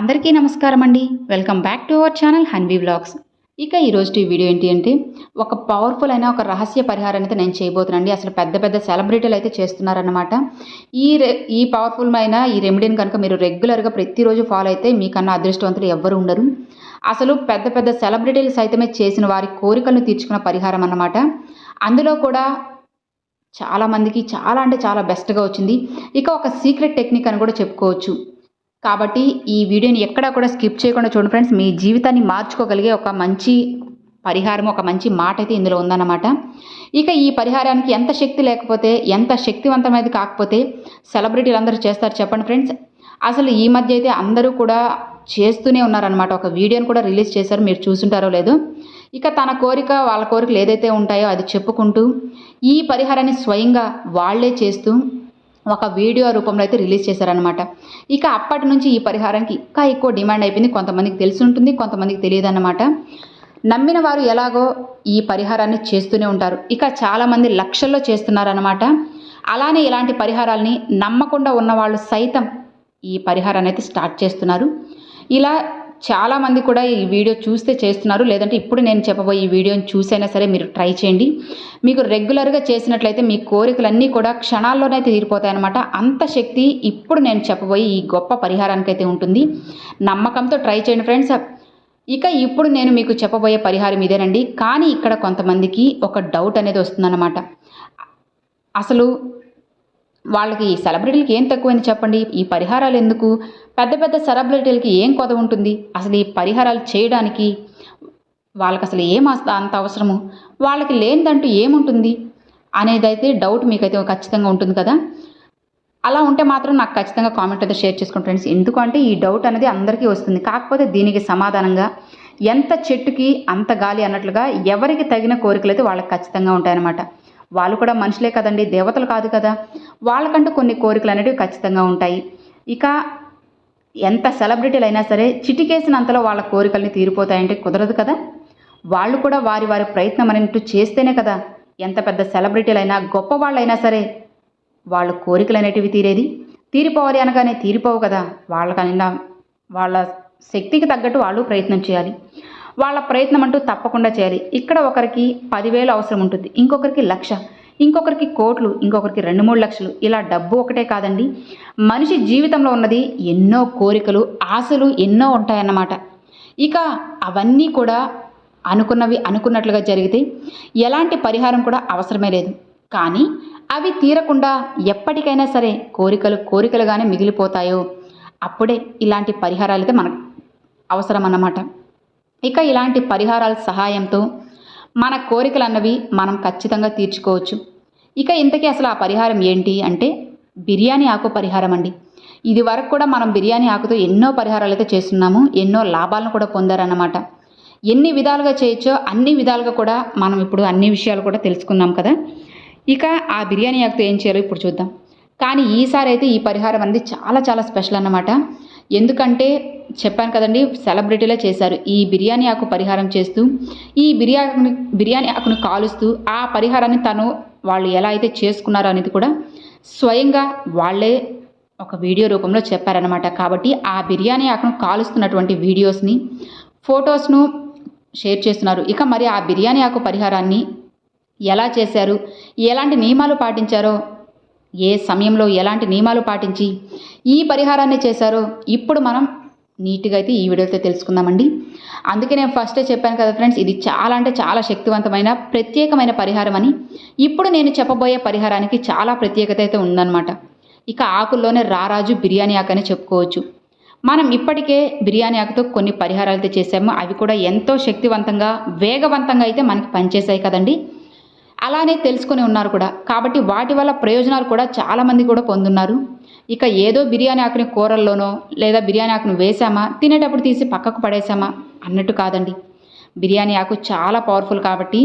అందరికీ నమస్కారం అండి. Welcome back to our channel Hanvi vlogs. ఇక ఈరోజు ఈ వీడియో ఏంటి అంటే ఒక పవర్ఫుల్ అయిన ఒక రహస్య పరిహారం అయితే నేను చేయబోతున్నానండి. అసలు పెద్ద పెద్ద సెలబ్రిటీలు అయితే చేస్తున్నారన్నమాట. ఈ రె ఈ పవర్ఫుల్ అయిన ఈ రెమెడీని కనుక మీరు రెగ్యులర్గా ప్రతిరోజు ఫాలో అయితే మీకన్నా అదృష్టవంతులు ఎవ్వరు ఉండరు. అసలు పెద్ద పెద్ద సెలబ్రిటీలు సైతమే చేసిన వారి కోరికలను తీర్చుకున్న పరిహారం అన్నమాట. అందులో కూడా చాలామందికి చాలా అంటే చాలా బెస్ట్గా వచ్చింది. ఇక ఒక సీక్రెట్ టెక్నిక్ అని కూడా చెప్పుకోవచ్చు. కాబట్టి ఈ వీడియోని ఎక్కడా కూడా స్కిప్ చేయకుండా చూడండి ఫ్రెండ్స్. మీ జీవితాన్ని మార్చుకోగలిగే ఒక మంచి పరిహారం ఒక మంచి మాట అయితే ఇందులో ఉందన్నమాట. ఇక ఈ పరిహారానికి ఎంత శక్తి లేకపోతే ఎంత శక్తివంతమైనది కాకపోతే సెలబ్రిటీలు అందరూ చేస్తారు చెప్పండి ఫ్రెండ్స్. అసలు ఈ మధ్య అయితే అందరూ కూడా చేస్తూనే ఉన్నారనమాట ఒక వీడియోని కూడా రిలీజ్ చేశారు. మీరు చూసుంటారో లేదో. ఇక తన కోరిక వాళ్ళ కోరికలు ఏదైతే ఉంటాయో అది చెప్పుకుంటూ ఈ పరిహారాన్ని స్వయంగా వాళ్ళే చేస్తూ ఒక వీడియో రూపంలో అయితే రిలీజ్ చేశారనమాట ఇక అప్పటి నుంచి ఈ పరిహారానికి ఇంకా ఎక్కువ డిమాండ్ అయిపోయింది. కొంతమందికి తెలిసి ఉంటుంది కొంతమందికి తెలియదు అన్నమాట నమ్మిన వారు ఎలాగో ఈ పరిహారాన్ని చేస్తూనే ఉంటారు. ఇక చాలామంది లక్షల్లో చేస్తున్నారనమాట అలానే ఇలాంటి పరిహారాల్ని నమ్మకుండా ఉన్నవాళ్ళు సైతం ఈ పరిహారాన్ని అయితే స్టార్ట్ చేస్తున్నారు. ఇలా చాలామంది కూడా ఈ వీడియో చూస్తే చేస్తున్నారు. లేదంటే ఇప్పుడు నేను చెప్పబోయే ఈ వీడియోని చూసైనా సరే మీరు ట్రై చేయండి. మీకు రెగ్యులర్గా చేసినట్లయితే మీ కోరికలన్నీ కూడా క్షణాల్లోనే తీరిపోతాయి అనమాట అంత శక్తి ఇప్పుడు నేను చెప్పబోయే ఈ గొప్ప పరిహారానికైతే ఉంటుంది. నమ్మకంతో ట్రై చేయండి ఫ్రెండ్స్. ఇక ఇప్పుడు నేను మీకు చెప్పబోయే పరిహారం ఇదేనండి. కానీ ఇక్కడ కొంతమందికి ఒక డౌట్ అనేది వస్తుందన్నమాట. అసలు వాళ్ళకి ఈ సెలబ్రిటీలకి ఏం తక్కువైంది చెప్పండి? ఈ పరిహారాలు ఎందుకు? పెద్ద పెద్ద సెలబ్రిటీలకి ఏం కొద ఉంటుంది? అసలు ఈ పరిహారాలు చేయడానికి వాళ్ళకి అసలు ఏం అస్త- అంత అవసరము? వాళ్ళకి లేనిదంటూ ఏముంటుంది? అనేదైతే డౌట్ మీకైతే ఖచ్చితంగా ఉంటుంది కదా? అలా ఉంటే మాత్రం నాకు ఖచ్చితంగా కామెంట్ అయితే షేర్ చేసుకోండి ఫ్రెండ్స్. ఎందుకంటే ఈ డౌట్ అనేది అందరికీ వస్తుంది. కాకపోతే దీనికి సమాధానంగా ఎంత చెట్టుకి అంత గాలి అన్నట్లుగా ఎవరికి తగిన కోరికలు అయితే వాళ్ళకి ఖచ్చితంగా ఉంటాయన్నమాట. వాళ్ళు కూడా మనుషులే కదండి దేవతలు కాదు కదా. వాళ్ళకంటూ కొన్ని కోరికలు అనేవి ఖచ్చితంగా ఉంటాయి. ఇక ఎంత సెలబ్రిటీలు అయినా సరే చిటికేసినంతలో వాళ్ళ కోరికల్ని తీరిపోతాయంటే కుదరదు కదా. వాళ్ళు కూడా వారి వారి ప్రయత్నం అనేట్టు చేస్తేనే కదా ఎంత పెద్ద సెలబ్రిటీలు అయినా గొప్ప వాళ్ళైనా సరే వాళ్ళ కోరికలు అనేటివి తీరేది. తీరిపోవాలి అనగానే తీరిపోవు కదా. వాళ్ళకైనా వాళ్ళ శక్తికి తగ్గట్టు వాళ్ళు ప్రయత్నం చేయాలి. వాళ్ళ ప్రయత్నం అంటూ తప్పకుండా చేయాలి. ఇక్కడ ఒకరికి పదివేలు అవసరం ఉంటుంది. ఇంకొకరికి లక్ష ఇంకొకరికి కోట్లు ఇంకొకరికి రెండు మూడు లక్షలు. ఇలా డబ్బు ఒకటే కాదండి. మనిషి జీవితంలో ఉన్నది ఎన్నో కోరికలు ఆశలు ఎన్నో ఉంటాయన్నమాట. ఇక అవన్నీ కూడా అనుకున్నవి అనుకున్నట్లుగా జరిగితే ఎలాంటి పరిహారం కూడా అవసరమే లేదు. కానీ అవి తీరకుండా ఎప్పటికైనా సరే కోరికలు కోరికలుగానే మిగిలిపోతాయో అప్పుడే ఇలాంటి పరిహారాలు అయితే మనకు అవసరం అన్నమాట ఇక ఇలాంటి పరిహారాల సహాయంతో మన కోరికలు అన్నవి మనం ఖచ్చితంగా తీర్చుకోవచ్చు. ఇక ఇంతకీ అసలు ఆ పరిహారం ఏంటి అంటే బిర్యానీ ఆకు పరిహారం అండి. ఇది వరకు కూడా మనం బిర్యానీ ఆకుతో ఎన్నో పరిహారాలు అయితే చేస్తున్నాము ఎన్నో లాభాలను కూడా పొందారన్నమాట. ఎన్ని విధాలుగా చేయొచ్చో అన్ని విధాలుగా కూడా మనం ఇప్పుడు అన్ని విషయాలు కూడా తెలుసుకున్నాం కదా. ఇక ఆ బిర్యానీ ఆకుతో ఏం చేయాలో ఇప్పుడు చూద్దాం. కానీ ఈసారి అయితే ఈ పరిహారం అనేది చాలా చాలా స్పెషల్ అన్నమాట. ఎందుకంటే చెప్పాను కదండి సెలబ్రిటీలే చేశారు. ఈ బిర్యానీ ఆకు పరిహారం చేస్తూ ఈ బిర్యానీ బిర్యానీ ఆకును కాలుస్తూ ఆ పరిహారాన్ని తను వాళ్ళు ఎలా అయితే చేసుకున్నారో అనేది కూడా స్వయంగా వాళ్ళే ఒక వీడియో రూపంలో చెప్పారనమాట కాబట్టి ఆ బిర్యానీ ఆకును కాలుస్తున్నటువంటి వీడియోస్ని ఫొటోస్ను షేర్ చేస్తున్నారు. ఇక మరి ఆ బిర్యానీ ఆకు పరిహారాన్ని ఎలా చేశారు? ఎలాంటి నియమాలు పాటించారో ఏ సమయంలో ఎలాంటి నియమాలు పాటించి ఈ పరిహారాన్ని చేశారో ఇప్పుడు మనం నీట్గా అయితే ఈ వీడియోతో తెలుసుకుందామండి. అందుకే నేను ఫస్టే చెప్పాను కదా ఫ్రెండ్స్ ఇది చాలా అంటే చాలా శక్తివంతమైన ప్రత్యేకమైన పరిహారం అని. ఇప్పుడు నేను చెప్పబోయే పరిహారానికి చాలా ప్రత్యేకత అయితే ఉందన్నమాట. ఇక ఆకుల్లోనే రారాజు బిర్యానీ ఆకు అని చెప్పుకోవచ్చు. మనం ఇప్పటికే బిర్యానీ ఆకుతో కొన్ని పరిహారాలు అయితే చేసాము అవి కూడా ఎంతో శక్తివంతంగా వేగవంతంగా అయితే మనకి పనిచేశాయి కదండి. అలానే తెలుసుకొని ఉన్నారు కూడా. కాబట్టి వాటి వల్ల ప్రయోజనాలు కూడా చాలామంది కూడా పొందున్నారు. ఇక ఏదో బిర్యానీ ఆకుని కూరల్లోనో లేదా బిర్యానీ ఆకును వేసామా తినేటప్పుడు తీసి పక్కకు పడేసామా అన్నట్టు కాదండి. బిర్యానీ ఆకు చాలా పవర్ఫుల్ కాబట్టి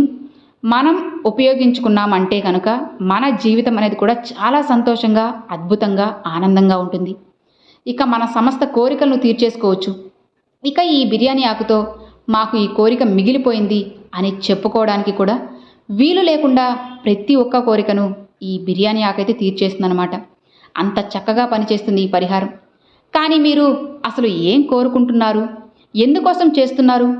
మనం ఉపయోగించుకున్నామంటే కనుక మన జీవితం అనేది కూడా చాలా సంతోషంగా అద్భుతంగా ఆనందంగా ఉంటుంది. ఇక మన సమస్త కోరికలను తీర్చేసుకోవచ్చు. ఇక ఈ బిర్యానీ ఆకుతో మాకు ఈ కోరిక మిగిలిపోయింది అని చెప్పుకోవడానికి కూడా వీలు లేకుండా ప్రతి ఒక్క కోరికను ఈ బిర్యానీ ఆకైతే తీర్చేస్తుందన్నమాట. అంత చక్కగా పనిచేస్తుంది ఈ పరిహారం. కానీ మీరు అసలు ఏం కోరుకుంటున్నారు? ఎందుకోసం చేస్తున్నారు?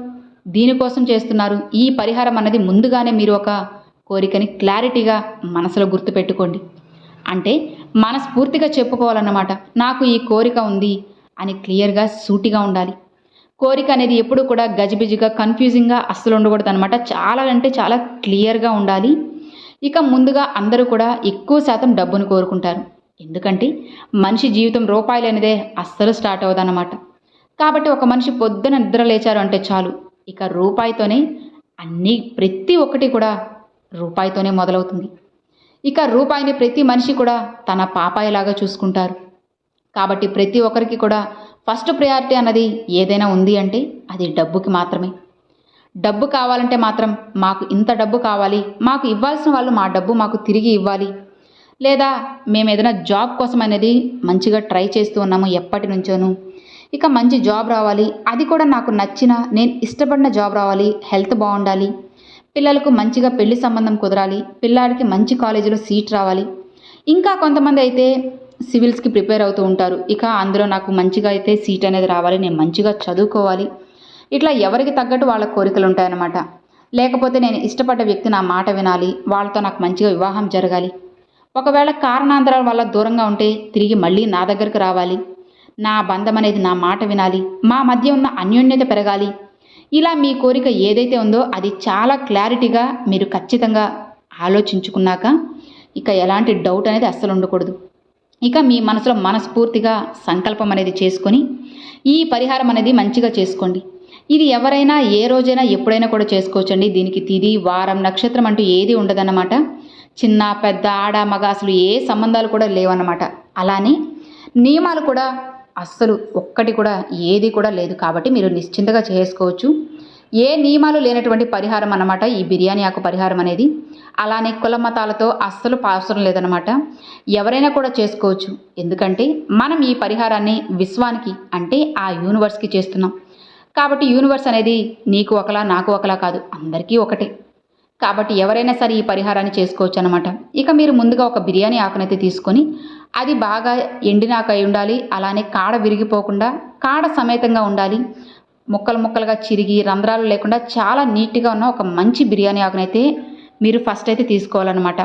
దీనికోసం చేస్తున్నారు? ఈ పరిహారం అన్నది ముందుగానే మీరు ఒక కోరికని క్లారిటీగా మనసులో గుర్తుపెట్టుకోండి. అంటే మనస్ఫూర్తిగా చెప్పుకోవాలన్నమాట. నాకు ఈ కోరిక ఉంది అని క్లియర్గా సూటిగా ఉండాలి. కోరిక అనేది ఎప్పుడు కూడా గజిబిజిగా కన్ఫ్యూజింగ్గా అస్సలు ఉండకూడదు అనమాట చాలా అంటే చాలా క్లియర్గా ఉండాలి. ఇక ముందుగా అందరూ కూడా ఎక్కువ శాతం డబ్బును కోరుకుంటారు. ఎందుకంటే మనిషి జీవితం రూపాయలు అనేదే అస్సలు స్టార్ట్ అవ్వదన్నమాట కాబట్టి ఒక మనిషి పొద్దున నిద్ర లేచారు అంటే చాలు. ఇక రూపాయితోనే అన్నీ ప్రతి ఒక్కటి కూడా రూపాయితోనే మొదలవుతుంది. ఇక రూపాయిని ప్రతి మనిషి కూడా తన పాపాయిలాగా చూసుకుంటారు. కాబట్టి ప్రతి ఒక్కరికి కూడా ఫస్ట్ ప్రయారిటీ అన్నది ఏదైనా ఉంది అంటే అది డబ్బుకి మాత్రమే. డబ్బు కావాలంటే మాత్రం మాకు ఇంత డబ్బు కావాలి మాకు ఇవ్వాల్సిన వాళ్ళు మా డబ్బు మాకు తిరిగి ఇవ్వాలి. లేదా మేము ఏదైనా జాబ్ కోసం అనేది మంచిగా ట్రై చేస్తూ ఉన్నాము ఎప్పటి నుంచోను. ఇక మంచి జాబ్ రావాలి అది కూడా నాకు నచ్చిన నేను ఇష్టపడిన జాబ్ రావాలి హెల్త్ బాగుండాలి పిల్లలకు మంచిగా పెళ్ళి సంబంధం కుదరాలి పిల్లాడికి మంచి కాలేజీలో సీట్ రావాలి. ఇంకా కొంతమంది అయితే సివిల్స్కి ప్రిపేర్ అవుతూ ఉంటారు. ఇక అందులో నాకు మంచిగా అయితే సీట్ అనేది రావాలి. నేను మంచిగా చదువుకోవాలి. ఇట్లా ఎవరికి తగ్గట్టు వాళ్ళ కోరికలు ఉంటాయన్నమాట. లేకపోతే నేను ఇష్టపడ్డ వ్యక్తి నా మాట వినాలి. వాళ్ళతో నాకు మంచిగా వివాహం జరగాలి. ఒకవేళ కారణాంతరాల వల్ల దూరంగా ఉంటే తిరిగి మళ్ళీ నా దగ్గరకు రావాలి. నా బంధం అనేది నా మాట వినాలి. మా మధ్య ఉన్న అన్యోన్యత పెరగాలి. ఇలా మీ కోరిక ఏదైతే ఉందో అది చాలా క్లారిటీగా మీరు ఖచ్చితంగా ఆలోచించుకున్నాక ఇక ఎలాంటి డౌట్ అనేది అస్సలు ఉండకూడదు. ఇక మీ మనసులో మనస్ఫూర్తిగా సంకల్పం అనేది చేసుకొని ఈ పరిహారం అనేది మంచిగా చేసుకోండి. ఇది ఎవరైనా ఏ రోజైనా ఎప్పుడైనా కూడా చేసుకోవచ్చండి. దీనికి తిది వారం నక్షత్రం అంటూ ఏది ఉండదన్నమాట. చిన్న పెద్ద ఆడ మగ అసలు ఏ సంబంధాలు కూడా లేవన్నమాట. అలానే నియమాలు కూడా అస్సలు ఒక్కటి కూడా ఏది కూడా లేదు. కాబట్టి మీరు నిశ్చింతగా చేసుకోవచ్చు. ఏ నియమాలు లేనటువంటి పరిహారం అన్నమాట ఈ బిర్యానీ ఆకు పరిహారం అనేది. అలానే కుల మతాలతో అస్సలు పాసరం లేదనమాట ఎవరైనా కూడా చేసుకోవచ్చు. ఎందుకంటే మనం ఈ పరిహారాన్ని విశ్వానికి అంటే ఆ యూనివర్స్కి చేస్తున్నాం. కాబట్టి యూనివర్స్ అనేది నీకు ఒకలా నాకు ఒకలా కాదు అందరికీ ఒకటే. కాబట్టి ఎవరైనా సరే ఈ పరిహారాన్ని చేసుకోవచ్చు అనమాట ఇక మీరు ముందుగా ఒక బిర్యానీ ఆకునైతే తీసుకొని అది బాగా ఎండినాక అయి ఉండాలి అలానే కాడ విరిగిపోకుండా కాడ సమేతంగా ఉండాలి ముక్కలు ముక్కలుగా చిరిగి రంధ్రాలు లేకుండా చాలా నీట్గా ఉన్న ఒక మంచి బిర్యానీ ఆకునైతే మీరు ఫస్ట్ అయితే తీసుకోవాలన్నమాట.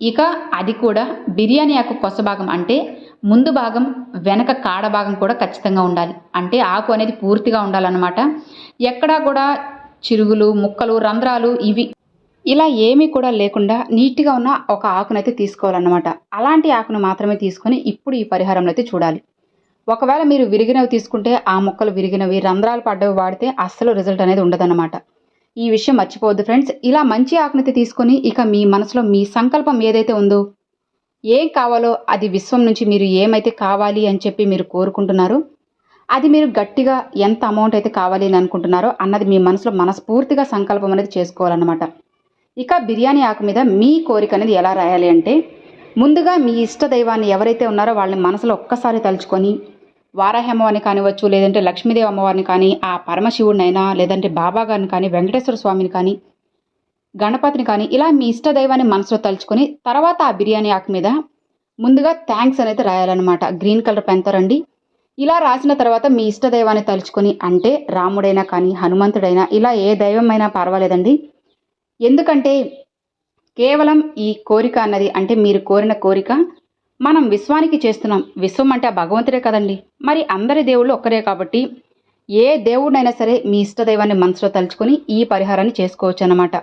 ఇక అది కూడా బిర్యానీ ఆకు కొస భాగం అంటే ముందు భాగం వెనక కాడ భాగం కూడా ఖచ్చితంగా ఉండాలి. అంటే ఆకు అనేది పూర్తిగా ఉండాలన్నమాట. ఎక్కడా కూడా చిరుగులు ముక్కలు రంధ్రాలు ఇవి ఇలా ఏమీ కూడా లేకుండా నీట్గా ఉన్న ఒక ఆకునైతే తీసుకోవాలన్నమాట. అలాంటి ఆకును మాత్రమే తీసుకొని ఇప్పుడు ఈ పరిహారంలో అయితే చూడాలి. ఒకవేళ మీరు విరిగినవి తీసుకుంటే ఆ ముక్కలు విరిగినవి రంధ్రాలు పడ్డవి వాడితే అస్సలు రిజల్ట్ అనేది ఉండదన్నమాట. ఈ విషయం మర్చిపోవద్దు ఫ్రెండ్స్. ఇలా మంచి ఆకునైతే తీసుకొని ఇక మీ మనసులో మీ సంకల్పం ఏదైతే ఉందో ఏం కావాలో అది విశ్వం నుంచి మీరు ఏమైతే కావాలి అని చెప్పి మీరు కోరుకుంటున్నారో అది మీరు గట్టిగా ఎంత అమౌంట్ అయితే కావాలి అని అనుకుంటున్నారో అన్నది మీ మనసులో మనస్ఫూర్తిగా సంకల్పం అనేది చేసుకోవాలన్నమాట. ఇక బిర్యానీ ఆకు మీద మీ కోరిక అనేది ఎలా రాయాలి అంటే ముందుగా మీ ఇష్ట దైవాన్ని ఎవరైతే ఉన్నారో వాళ్ళని మనసులో ఒక్కసారి తలుచుకొని వారాహి అమ్మవారిని కానివచ్చు లేదంటే లక్ష్మీదేవి అమ్మవారిని కానీ ఆ పరమశివుడినైనా లేదంటే బాబా గారిని కానీ వెంకటేశ్వర స్వామిని కానీ గణపతిని కానీ ఇలా మీ ఇష్ట దైవాన్ని మనసులో తలుచుకొని తర్వాత ఆ బిర్యానీ ఆకు మీద ముందుగా థ్యాంక్స్ అనేది రాయాలన్నమాట. గ్రీన్ కలర్ పెన్తో రండి. ఇలా రాసిన తర్వాత మీ ఇష్ట దైవాన్ని తలుచుకొని అంటే రాముడైనా కానీ హనుమంతుడైనా ఇలా ఏ దైవమైనా పర్వాలేదండి. ఎందుకంటే కేవలం ఈ కోరిక అన్నది అంటే మీరు కోరిన కోరిక మనం విశ్వానికి చేస్తున్నాం. విశ్వం అంటే ఆ భగవంతుడే కదండి. మరి అందరి దేవుళ్ళు ఒక్కరే కాబట్టి ఏ దేవుడినైనా సరే మీ ఇష్టదైవాన్ని మనసులో తలుచుకొని ఈ పరిహారాన్ని చేసుకోవచ్చు అన్నమాట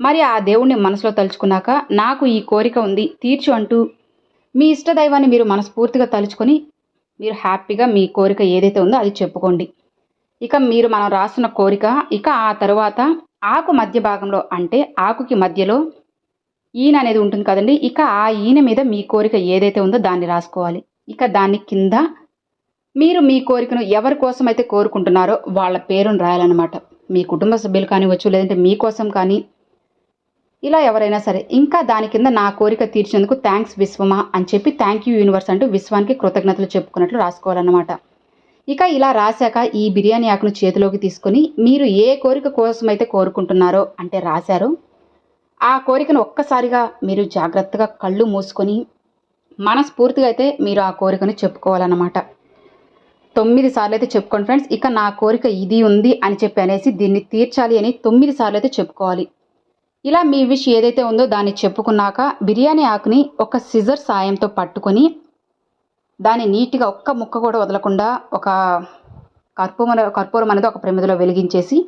మరి ఆ దేవుణ్ణి మనసులో తలుచుకున్నాక నాకు ఈ కోరిక ఉంది తీర్చు అంటూ మీ ఇష్టదైవాన్ని మీరు మనస్ఫూర్తిగా తలుచుకొని మీరు హ్యాపీగా మీ కోరిక ఏదైతే ఉందో అది చెప్పుకోండి. ఇక మీరు మనం రాసిన కోరిక ఇక ఆ తరువాత ఆకు మధ్య భాగంలో అంటే ఆకుకి మధ్యలో ఈయన అనేది ఉంటుంది కదండి. ఇక ఆ ఈయన మీద మీ కోరిక ఏదైతే ఉందో దాన్ని రాసుకోవాలి. ఇక దాని కింద మీరు మీ కోరికను ఎవరి కోసం అయితే కోరుకుంటున్నారో వాళ్ళ పేరును రాయాలన్నమాట. మీ కుటుంబ సభ్యులు కానివచ్చు లేదంటే మీకోసం కానీ ఇలా ఎవరైనా సరే. ఇంకా దాని కింద నా కోరిక తీర్చినందుకు థ్యాంక్స్ విశ్వమా అని చెప్పి థ్యాంక్ యూ యూనివర్స్ అంటూ విశ్వానికి కృతజ్ఞతలు చెప్పుకున్నట్లు రాసుకోవాలన్నమాట. ఇక ఇలా రాశాక ఈ బిర్యానీ ఆకును చేతిలోకి తీసుకొని మీరు ఏ కోరిక కోసం అయితే కోరుకుంటున్నారో అంటే రాశారో. ఆ కోరికను ఒక్కసారిగా మీరు జాగ్రత్తగా కళ్ళు మూసుకొని మనస్ఫూర్తిగా అయితే మీరు ఆ కోరికను చెప్పుకోవాలన్నమాట. తొమ్మిది సార్లు అయితే చెప్పుకోండి ఫ్రెండ్స్. ఇక నా కోరిక ఇది ఉంది అని చెప్పి అనేసి దీన్ని తీర్చాలి అని తొమ్మిది సార్లు అయితే చెప్పుకోవాలి. ఇలా మీ విష్ ఏదైతే ఉందో దాన్ని చెప్పుకున్నాక బిర్యానీ ఆకుని ఒక సిజర్ సాయంతో పట్టుకొని దాన్ని నీట్గా ఒక్క ముక్క కూడా వదలకుండా ఒక కర్పూరం కర్పూరం అనేది ఒక ప్రమిదలో వెలిగించేసి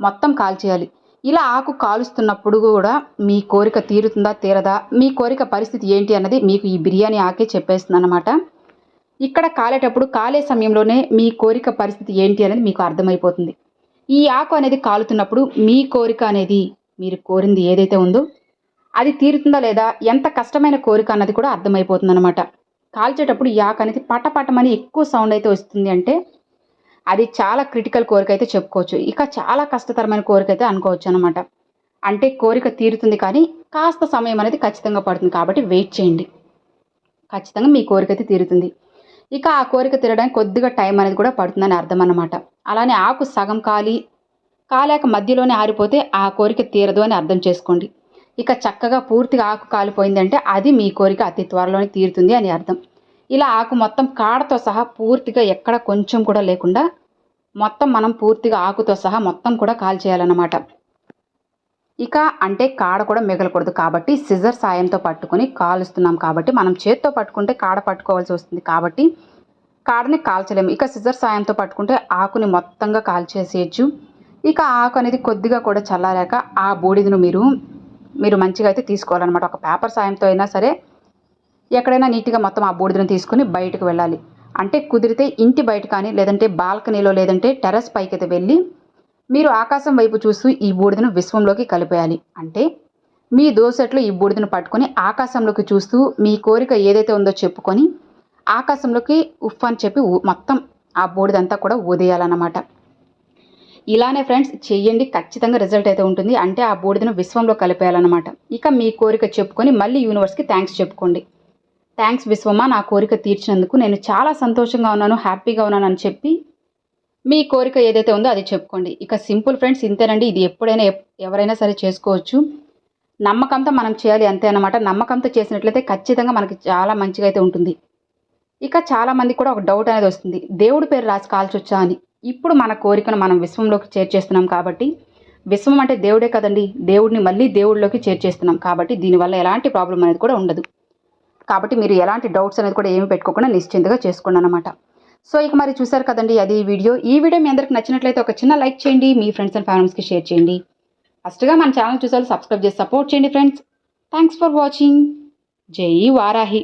మొత్తం కాల్చేయాలి. ఇలా ఆకు కాలుస్తున్నప్పుడు కూడా మీ కోరిక తీరుతుందా తీరదా? మీ కోరిక పరిస్థితి ఏంటి అన్నది మీకు ఈ బిర్యానీ ఆకే చెప్పేస్తుంది అనమాట ఇక్కడ కాలేటప్పుడు కాలే సమయంలోనే మీ కోరిక పరిస్థితి ఏంటి అనేది మీకు అర్థమైపోతుంది. ఈ ఆకు అనేది కాలుతున్నప్పుడు మీ కోరిక అనేది మీరు కోరింది ఏదైతే ఉందో అది తీరుతుందా లేదా ఎంత కష్టమైన కోరిక అన్నది కూడా అర్థమైపోతుంది అనమాట కాల్చేటప్పుడు ఈ ఆకు అనేది పటపటమని ఎక్కువ సౌండ్ అయితే వస్తుంది అంటే అది చాలా క్రిటికల్ కోరిక అయితే చెప్పుకోవచ్చు. ఇక చాలా కష్టతరమైన కోరిక అయితే అనుకోవచ్చు అనమాట అంటే కోరిక తీరుతుంది కానీ కాస్త సమయం అనేది ఖచ్చితంగా పడుతుంది కాబట్టి వెయిట్ చేయండి. ఖచ్చితంగా మీ కోరిక అయితే తీరుతుంది. ఇక ఆ కోరిక తీరడానికి కొద్దిగా టైం అనేది కూడా పడుతుందని అర్థం అనమాట అలానే ఆకు సగం కాలి కాలేక మధ్యలోనే ఆరిపోతే ఆ కోరిక తీరదు అని అర్థం చేసుకోండి. ఇక చక్కగా పూర్తిగా ఆకు కాలిపోయిందంటే అది మీ కోరిక అతి త్వరలోనే తీరుతుంది అని అర్థం. ఇలా ఆకు మొత్తం కాడతో సహా పూర్తిగా ఎక్కడ కొంచెం కూడా లేకుండా మొత్తం మనం పూర్తిగా ఆకుతో సహా మొత్తం కూడా కాల్చేయాలన్నమాట. ఇక అంటే కాడ కూడా మిగలకూడదు కాబట్టి సిజర్ సాయంతో పట్టుకొని కాలుస్తున్నాం కాబట్టి మనం చేత్తో పట్టుకుంటే కాడ పట్టుకోవాల్సి వస్తుంది కాబట్టి కాడని కాల్చలేము. ఇక సిజర్ సాయంతో పట్టుకుంటే ఆకుని మొత్తంగా కాల్చేసేయచ్చు. ఇక ఆకు అనేది కొద్దిగా కూడా చల్లారాక ఆ బూడిదను మీరు మీరు మంచిగా అయితే తీసుకోవాలన్నమాట. ఒక పేపర్ సాయంతో అయినా సరే ఎక్కడైనా నీట్గా మొత్తం ఆ బూడిదను తీసుకుని బయటకు వెళ్ళాలి. అంటే కుదిరితే ఇంటి బయట కానీ లేదంటే బాల్కనీలో లేదంటే టెర్రస్ పైకి అయితే వెళ్ళి మీరు ఆకాశం వైపు చూస్తూ ఈ బూడిదను విశ్వంలోకి కలిపేయాలి. అంటే మీ దోసెట్లో ఈ బూడిదను పట్టుకొని ఆకాశంలోకి చూస్తూ మీ కోరిక ఏదైతే ఉందో చెప్పుకొని ఆకాశంలోకి ఉఫ్ అని చెప్పి మొత్తం ఆ బూడిదంతా కూడా ఊదేయాలన్నమాట. ఇలానే ఫ్రెండ్స్ చెయ్యండి. ఖచ్చితంగా రిజల్ట్ అయితే ఉంటుంది. అంటే ఆ బూడిదను విశ్వంలో కలిపేయాలన్నమాట. ఇక మీ కోరిక చెప్పుకొని మళ్ళీ యూనివర్స్కి థ్యాంక్స్ చెప్పుకోండి. థ్యాంక్స్ విశ్వమా నా కోరిక తీర్చినందుకు. నేను చాలా సంతోషంగా ఉన్నాను హ్యాపీగా ఉన్నాను అని చెప్పి మీ కోరిక ఏదైతే ఉందో అది చెప్పుకోండి. ఇక సింపుల్ ఫ్రెండ్స్ ఇంతేనండి. ఇది ఎప్పుడైనా ఎవరైనా సరే చేసుకోవచ్చు. నమ్మకంతో మనం చేయాలి అంతే అనమాట నమ్మకంతో చేసినట్లయితే ఖచ్చితంగా మనకి చాలా మంచిగా అయితే ఉంటుంది. ఇక చాలామంది కూడా ఒక డౌట్ అనేది వస్తుంది. దేవుడి పేరు రాసి కాల్చొచ్చా అని. ఇప్పుడు మన కోరికను మనం విశ్వంలోకి చేర్చేస్తున్నాం కాబట్టి విశ్వం అంటే దేవుడే కదండి. దేవుడిని మళ్ళీ దేవుడిలోకి చేర్చేస్తున్నాం కాబట్టి దీనివల్ల ఎలాంటి ప్రాబ్లం అనేది కూడా ఉండదు. కాబట్టి మీరు ఎలాంటి డౌట్స్ అనేది కూడా ఏమి పెట్టుకోకుండా నిశ్చింతగా చేసుకోండి అనమాట సో ఇక మరి చూసారు కదండి అది వీడియో. ఈ వీడియో మీ అందరికి నచ్చినట్లయితే ఒక చిన్న లైక్ చేయండి మీ ఫ్రెండ్స్ అండ్ ఫ్యామిలీస్కి షేర్ చేయండి. ఫస్ట్గా మన ఛానల్ చూసారు సబ్స్క్రైబ్ చేసి సపోర్ట్ చేయండి ఫ్రెండ్స్. Thanks for watching. జై వారాహి.